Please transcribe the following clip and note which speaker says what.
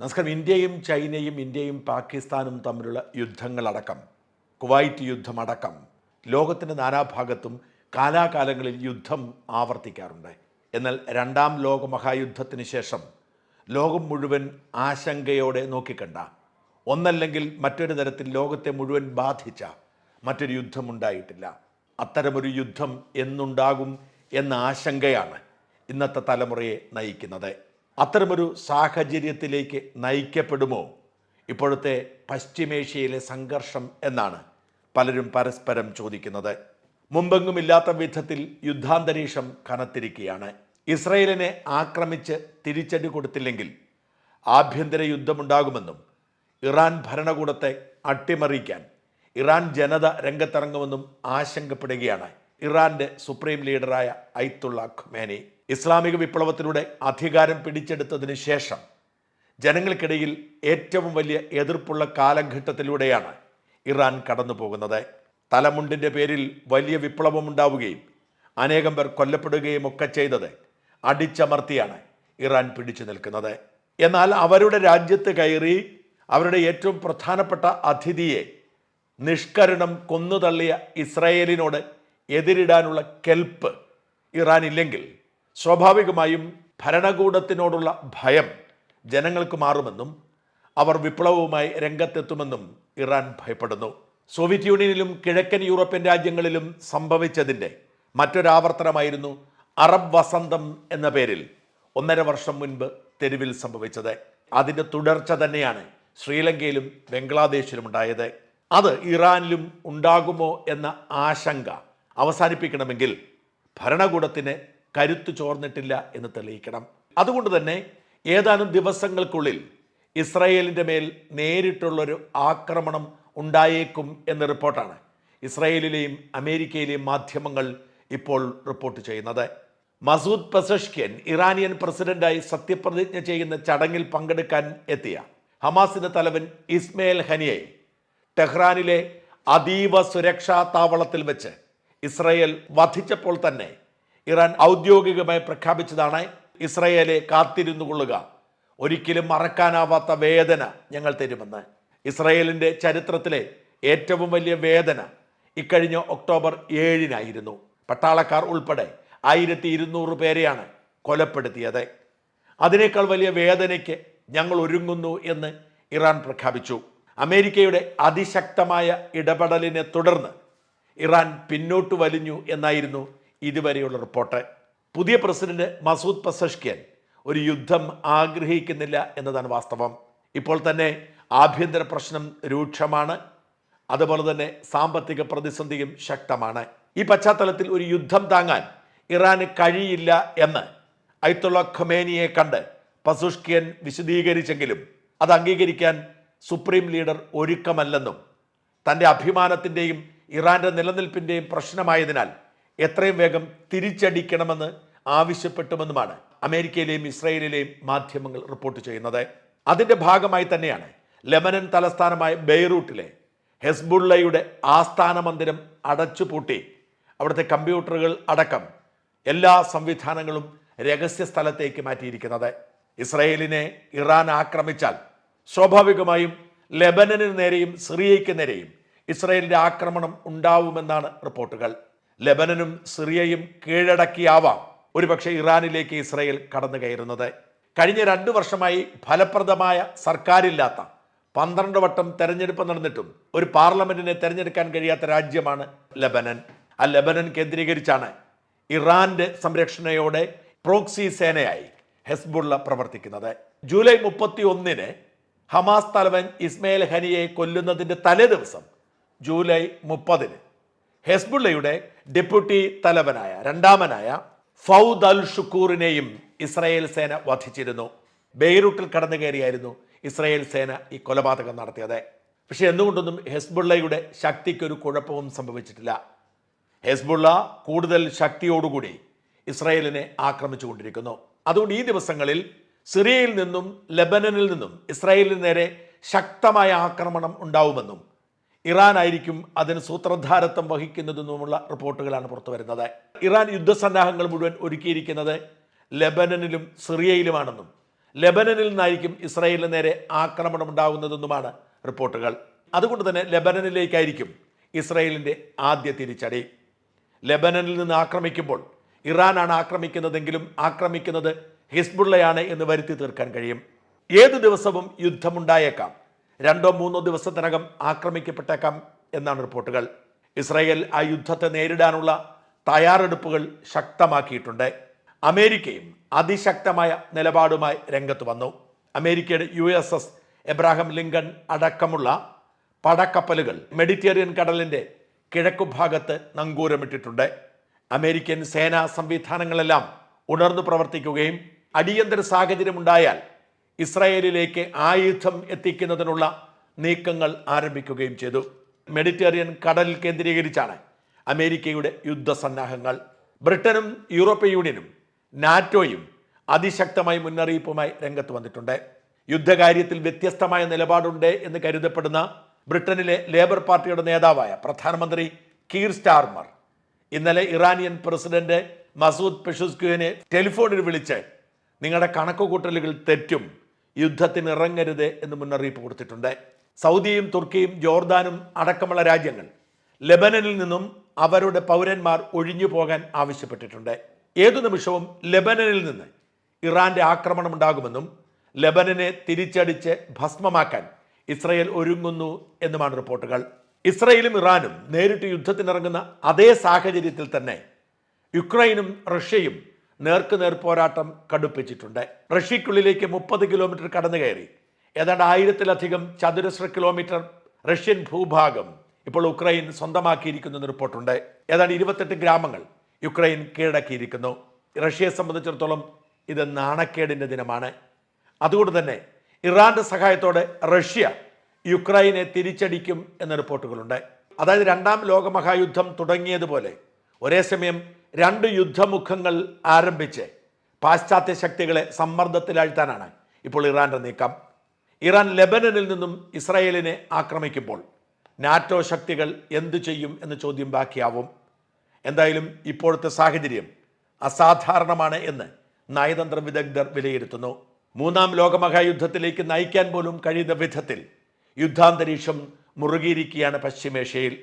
Speaker 1: നമസ്കാരം. ഇന്ത്യയും ചൈനയും ഇന്ത്യയും പാകിസ്ഥാനും തമ്മിലുള്ള യുദ്ധങ്ങളടക്കം കുവൈറ്റ് യുദ്ധമടക്കം ലോകത്തിന്റെ നാനാഭാഗത്തും കാലാകാലങ്ങളിൽ യുദ്ധം ആവർത്തിക്കാറുണ്ട്. എന്നാൽ രണ്ടാം ലോക മഹായുദ്ധത്തിന് ശേഷം ലോകം മുഴുവൻ ആശങ്കയോടെ നോക്കിക്കണ്ട. ഒന്നല്ലെങ്കിൽ മറ്റൊരു തരത്തിൽ ലോകത്തെ മുഴുവൻ ബാധിച്ച മറ്റൊരു യുദ്ധമുണ്ടായിട്ടില്ല. അത്തരമൊരു യുദ്ധം എന്നുണ്ടാകും എന്ന ആശങ്കയാണ് ഇന്നത്തെ തലമുറയെ നയിക്കുന്നത്. അത്തരമൊരു സാഹചര്യത്തിലേക്ക് നയിക്കപ്പെടുമോ? ഇപ്പോഴത്തെ പശ്ചിമേഷ്യയിലെ സംഘർഷം എന്നാണ് പലരും പരസ്പരം ചോദിക്കുന്നത്. മുമ്പെങ്ങുമില്ലാത്ത വിധത്തിൽ യുദ്ധാന്തരീക്ഷം കനത്തിരിക്കുകയാണ്. ഇസ്രയേലിനെ ആക്രമിച്ച് തിരിച്ചടി കൊടുത്തില്ലെങ്കിൽ ആഭ്യന്തര യുദ്ധമുണ്ടാകുമെന്നും ഇറാൻ ഭരണകൂടത്തെ അട്ടിമറിക്കാൻ ഇറാൻ ജനത രംഗത്തിറങ്ങുമെന്നും ആശങ്കപ്പെടുകയാണ് ഇറാന്റെ സുപ്രീം ലീഡറായ ഐത്തുള്ള ഖുമേനി. ഇസ്ലാമിക വിപ്ലവത്തിലൂടെ അധികാരം പിടിച്ചെടുത്തതിന് ശേഷം ജനങ്ങൾക്കിടയിൽ ഏറ്റവും വലിയ എതിർപ്പുള്ള കാലഘട്ടത്തിലൂടെയാണ് ഇറാൻ കടന്നു പോകുന്നത് തലമുണ്ടിന്റെ പേരിൽ വലിയ വിപ്ലവമുണ്ടാവുകയും അനേകം പേർ കൊല്ലപ്പെടുകയും ഒക്കെ ചെയ്തത് അടിച്ചമർത്തിയാണ് ഇറാൻ പിടിച്ചു നിൽക്കുന്നത്. എന്നാൽ അവരുടെ രാജ്യത്ത് കയറി അവരുടെ ഏറ്റവും പ്രധാനപ്പെട്ട അതിഥിയെ നിഷ്കരണം കൊന്നുതള്ളിയ ഇസ്രയേലിനോട് എതിരിടാനുള്ള കെൽപ്പ് ഇറാനില്ലെങ്കിൽ സ്വാഭാവികമായും ഭരണകൂടത്തിനോടുള്ള ഭയം ജനങ്ങൾക്ക് മാറുമെന്നും അവർ വിപ്ലവവുമായി രംഗത്തെത്തുമെന്നും ഇറാൻ ഭയപ്പെടുന്നു. സോവിയറ്റ് യൂണിയനിലും കിഴക്കൻ യൂറോപ്യൻ രാജ്യങ്ങളിലും സംഭവിച്ചതിന്റെ മറ്റൊരാവർത്തനമായിരുന്നു അറബ് വസന്തം എന്ന പേരിൽ ഒന്നര വർഷം മുൻപ് തെരുവിൽ സംഭവിച്ചത്. അതിന്റെ തുടർച്ച തന്നെയാണ് ശ്രീലങ്കയിലും ബംഗ്ലാദേശിലും ഉണ്ടായത് അത് ഇറാനിലും ഉണ്ടാകുമോ എന്ന ആശങ്ക അവസാനിപ്പിക്കണമെങ്കിൽ ഭരണകൂടത്തിന് കരുത്തു ചോർന്നിട്ടില്ല എന്ന് തെളിയിക്കണം. അതുകൊണ്ട് തന്നെ ഏതാനും ദിവസങ്ങൾക്കുള്ളിൽ ഇസ്രായേലിന്റെ മേൽ നേരിട്ടുള്ളൊരു ആക്രമണം ഉണ്ടായേക്കും എന്ന റിപ്പോർട്ടാണ് ഇസ്രായേലിലെയും അമേരിക്കയിലെയും മാധ്യമങ്ങൾ ഇപ്പോൾ റിപ്പോർട്ട് ചെയ്യുന്നത്. മസൂദ് പെസഷ്കിയൻ ഇറാനിയൻ പ്രസിഡന്റായി സത്യപ്രതിജ്ഞ ചെയ്യുന്ന ചടങ്ങിൽ പങ്കെടുക്കാൻ എത്തിയ ഹമാസിന്റെ തലവൻ ഇസ്മയിൽ ഹനിയെ ടെഹ്റാനിലെ അതീവ സുരക്ഷാ താവളത്തിൽ വെച്ച് ഇസ്രയേൽ വധിച്ചപ്പോൾ തന്നെ ഇറാൻ ഔദ്യോഗികമായി പ്രഖ്യാപിച്ചതാണ് ഇസ്രയേലെ കാത്തിരുന്നു കൊള്ളുക. ഒരിക്കലും മറക്കാനാവാത്ത വേദന ഞങ്ങൾ തരുമെന്ന്. ഇസ്രയേലിന്റെ ചരിത്രത്തിലെ ഏറ്റവും വലിയ വേദന ഇക്കഴിഞ്ഞ ഒക്ടോബർ ഏഴിനായിരുന്നു. പട്ടാളക്കാർ ഉൾപ്പെടെ ആയിരത്തി ഇരുന്നൂറ് പേരെയാണ് കൊലപ്പെടുത്തിയത്. അതിനേക്കാൾ വലിയ വേദനയ്ക്ക് ഞങ്ങൾ ഒരുങ്ങുന്നു എന്ന് ഇറാൻ പ്രഖ്യാപിച്ചു. അമേരിക്കയുടെ അതിശക്തമായ ഇടപെടലിനെ തുടർന്ന് ഇറാൻ പിന്നോട്ട് വലിഞ്ഞു എന്നായിരുന്നു ഇതുവരെയുള്ള റിപ്പോർട്ട്. പുതിയ പ്രസിഡന്റ് മസൂദ് പസഷ്കിയൻ ഒരു യുദ്ധം ആഗ്രഹിക്കുന്നില്ല എന്നതാണ് വാസ്തവം. ഇപ്പോൾ തന്നെ ആഭ്യന്തര പ്രശ്നം രൂക്ഷമാണ്. അതുപോലെ തന്നെ സാമ്പത്തിക പ്രതിസന്ധിയും ശക്തമാണ്. ഈ പശ്ചാത്തലത്തിൽ ഒരു യുദ്ധം താങ്ങാൻ ഇറാന് കഴിയില്ല എന്ന് ഐത്തുള്ള ഖൊമേനിയെ കണ്ട് പസുഷ്കിയൻ വിശദീകരിച്ചെങ്കിലും അത് അംഗീകരിക്കാൻ സുപ്രീം ലീഡർ ഒരുക്കമല്ലെന്നും തന്റെ അഭിമാനത്തിന്റെയും ഇറാന്റെ നിലനിൽപ്പിന്റെയും പ്രശ്നമായതിനാൽ എത്രയും വേഗം തിരിച്ചടിക്കണമെന്ന് ആവശ്യപ്പെട്ടുമെന്നുമാണ് അമേരിക്കയിലെയും ഇസ്രയേലിലെയും മാധ്യമങ്ങൾ റിപ്പോർട്ട് ചെയ്യുന്നത്. അതിന്റെ ഭാഗമായി തന്നെയാണ് ലെബനൻ തലസ്ഥാനമായ ബെയ്റൂട്ടിലെ ഹെസ്ബുള്ളയുടെ ആസ്ഥാന മന്ദിരം അടച്ചുപൂട്ടി. അവിടുത്തെ കമ്പ്യൂട്ടറുകൾ അടക്കം എല്ലാ സംവിധാനങ്ങളും രഹസ്യ സ്ഥലത്തേക്ക് മാറ്റിയിരിക്കുന്നത്. ഇസ്രയേലിനെ ഇറാൻ ആക്രമിച്ചാൽ സ്വാഭാവികമായും ലെബനന് നേരെയും സിറിയയ്ക്ക് നേരെയും ഇസ്രയേലിന്റെ ആക്രമണം ഉണ്ടാവുമെന്നാണ് റിപ്പോർട്ടുകൾ. ലെബനനും സിറിയയും കീഴടക്കിയാവാം. ഒരുപക്ഷെ ഇറാനിലേക്ക് ഇസ്രയേൽ കടന്നു കയറുന്നത്. കഴിഞ്ഞ രണ്ടു വർഷമായി ഫലപ്രദമായ സർക്കാരില്ലാത്ത പന്ത്രണ്ട് വട്ടം തെരഞ്ഞെടുപ്പ് നടന്നിട്ടും ഒരു പാർലമെന്റിനെ തെരഞ്ഞെടുക്കാൻ കഴിയാത്ത രാജ്യമാണ് ലബനൻ. ആ ലബനൻ കേന്ദ്രീകരിച്ചാണ് ഇറാന്റെ സംരക്ഷണയോടെ പ്രോക്സി സേനയായി ഹെസ്ബുള്ള പ്രവർത്തിക്കുന്നത്. ജൂലൈ മുപ്പത്തി ഒന്നിന് ഹമാസ് തലവൻ ഇസ്മയിൽ ഹനിയെ കൊല്ലുന്നതിന്റെ തലേ ദിവസം ജൂലൈ മുപ്പതിന് ഹെസ്ബുള്ളയുടെ ഡെപ്യൂട്ടി തലവനായ രണ്ടാമനായ ഫൗദ് അൽ ഷുക്കൂറിനെയും ഇസ്രായേൽ സേന വധിച്ചിരുന്നു. ബെയ്റൂട്ടിൽ കടന്നു കയറിയായിരുന്നു ഇസ്രായേൽ സേന ഈ കൊലപാതകം നടത്തിയത്. പക്ഷെ എന്തുകൊണ്ടൊന്നും ഹെസ്ബുള്ളയുടെ ശക്തിക്കൊരു കുഴപ്പവും സംഭവിച്ചിട്ടില്ല. ഹെസ്ബുള്ള കൂടുതൽ ശക്തിയോടുകൂടി ഇസ്രായേലിനെ ആക്രമിച്ചുകൊണ്ടിരിക്കുന്നു. അതുകൊണ്ട് ഈ ദിവസങ്ങളിൽ സിറിയയിൽ നിന്നും ലെബനനിൽ നിന്നും ഇസ്രായേലിന് നേരെ ശക്തമായ ആക്രമണം ഉണ്ടാവുമെന്നും ഇറാൻ ആയിരിക്കും അതിന് സൂത്രധാരത്വം വഹിക്കുന്നതെന്നുമുള്ള റിപ്പോർട്ടുകളാണ് പുറത്തു വരുന്നത്. ഇറാൻ യുദ്ധസന്നാഹങ്ങൾ മുഴുവൻ ഒരുക്കിയിരിക്കുന്നത് ലെബനനിലും സിറിയയിലുമാണെന്നും ലെബനനിൽ നിന്നായിരിക്കും ഇസ്രായേലിന് നേരെ ആക്രമണം ഉണ്ടാകുന്നതെന്നുമാണ് റിപ്പോർട്ടുകൾ. അതുകൊണ്ട് തന്നെ ലെബനനിലേക്കായിരിക്കും ഇസ്രായേലിന്റെ ആദ്യ തിരിച്ചടി. ലെബനനിൽ നിന്ന് ആക്രമിക്കുമ്പോൾ ഇറാനാണ് ആക്രമിക്കുന്നതെങ്കിലും ആക്രമിക്കുന്നത് ഹിസ്ബുള്ളയാണ് എന്ന് വരുത്തി തീർക്കാൻ കഴിയും. ഏത് ദിവസവും യുദ്ധമുണ്ടായേക്കാം. രണ്ടോ മൂന്നോ ദിവസത്തിനകം ആക്രമിക്കപ്പെട്ടേക്കാം എന്നാണ് റിപ്പോർട്ടുകൾ. ഇസ്രായേൽ ആ യുദ്ധത്തെ നേരിടാനുള്ള തയ്യാറെടുപ്പുകൾ ശക്തമാക്കിയിട്ടുണ്ട്. അമേരിക്കയും അതിശക്തമായ നിലപാടുമായി രംഗത്ത് വന്നു. അമേരിക്കയുടെ U S S Abraham Lincoln അടക്കമുള്ള പടക്കപ്പലുകൾ മെഡിറ്റേറിയൻ കടലിന്റെ കിഴക്കുഭാഗത്ത് നങ്കൂരമിട്ടിട്ടുണ്ട്. അമേരിക്കൻ സേനാ സംവിധാനങ്ങളെല്ലാം ഉണർന്നു പ്രവർത്തിക്കുകയും അടിയന്തര സാഹചര്യമുണ്ടായാൽ ഇസ്രായേലിലേക്ക് ആയുധം എത്തിക്കുന്നതിനുള്ള നീക്കങ്ങൾ ആരംഭിക്കുകയും ചെയ്തു. മെഡിറ്ററേനിയൻ കടൽ കേന്ദ്രീകരിച്ചാണ് അമേരിക്കയുടെ യുദ്ധസന്നാഹങ്ങൾ. ബ്രിട്ടനും യൂറോപ്യൻ യൂണിയനും നാറ്റോയും അതിശക്തമായി മുന്നറിയിപ്പുമായി രംഗത്ത് വന്നിട്ടുണ്ട്. യുദ്ധകാര്യത്തിൽ വ്യത്യസ്തമായ നിലപാടുണ്ട് എന്ന് കരുതപ്പെടുന്ന ബ്രിട്ടനിലെ ലേബർ പാർട്ടിയുടെ നേതാവായ പ്രധാനമന്ത്രി കീർ സ്റ്റാർമർ ഇന്നലെ ഇറാനിയൻ പ്രസിഡന്റ് മസൂദ് പെഷുസ്കുവിനെ ടെലിഫോണിൽ വിളിച്ച് നിങ്ങളുടെ കണക്കുകൂട്ടലുകൾ തെറ്റും. യുദ്ധത്തിന് ഇറങ്ങരുത് എന്ന് മുന്നറിയിപ്പ് കൊടുത്തിട്ടുണ്ട്. സൗദിയും തുർക്കിയും ജോർദാനും അടക്കമുള്ള രാജ്യങ്ങൾ ലെബനനിൽ നിന്നും അവരുടെ പൗരന്മാർ ഒഴിഞ്ഞു പോകാൻ ആവശ്യപ്പെട്ടിട്ടുണ്ട്. ഏതു നിമിഷവും ലെബനനിൽ നിന്ന് ഇറാന്റെ ആക്രമണം ഉണ്ടാകുമെന്നും ലെബനനെ തിരിച്ചടിച്ച് ഭസ്മമാക്കാൻ ഇസ്രയേൽ ഒരുങ്ങുന്നു എന്നുമാണ് റിപ്പോർട്ടുകൾ. ഇസ്രയേലും ഇറാനും നേരിട്ട് യുദ്ധത്തിനിറങ്ങുന്ന അതേ സാഹചര്യത്തിൽ തന്നെ യുക്രൈനും റഷ്യയും നേർക്കുനേർ പോരാട്ടം കടുപ്പിച്ചിട്ടുണ്ട്. റഷ്യക്കുള്ളിലേക്ക് മുപ്പത് കിലോമീറ്റർ കടന്നു കയറി. ഏതാണ്ട് ആയിരത്തിലധികം ചതുരശ്ര കിലോമീറ്റർ റഷ്യൻ ഭൂഭാഗം ഇപ്പോൾ ഉക്രൈൻ സ്വന്തമാക്കിയിരിക്കുന്നു എന്ന് റിപ്പോർട്ടുണ്ട്. ഏതാണ്ട് ഇരുപത്തെട്ട് ഗ്രാമങ്ങൾ യുക്രൈൻ കീഴടക്കിയിരിക്കുന്നു. റഷ്യയെ സംബന്ധിച്ചിടത്തോളം ഇത് നാണക്കേടിന്റെ ദിനമാണ്. അതുകൊണ്ട് തന്നെ ഇറാന്റെ സഹായത്തോടെ റഷ്യ യുക്രൈനെ തിരിച്ചടിക്കും എന്ന റിപ്പോർട്ടുകളുണ്ട്. അതായത് രണ്ടാം ലോകമഹായുദ്ധം തുടങ്ങിയതുപോലെ ഒരേ സമയം രണ്ട് യുദ്ധമുഖങ്ങൾ ആരംഭിച്ച് പാശ്ചാത്യ ശക്തികളെ സമ്മർദ്ദത്തിലാഴ്ത്താനാണ് ഇപ്പോൾ ഇറാന്റെ നീക്കം. ഇറാൻ ലെബനനിൽ നിന്നും ഇസ്രായേലിനെ ആക്രമിക്കുമ്പോൾ നാറ്റോ ശക്തികൾ എന്തു ചെയ്യും എന്ന ചോദ്യം ബാക്കിയാവും. എന്തായാലും ഇപ്പോഴത്തെ സാഹചര്യം അസാധാരണമാണ് എന്ന് നയതന്ത്ര വിദഗ്ധർ വിലയിരുത്തുന്നു. മൂന്നാം ലോകമഹായുദ്ധത്തിലേക്ക് നയിക്കാൻ പോലും കഴിയുന്ന വിധത്തിൽ യുദ്ധാന്തരീക്ഷം മുറുകിയിരിക്കുകയാണ് പശ്ചിമേഷ്യയിൽ.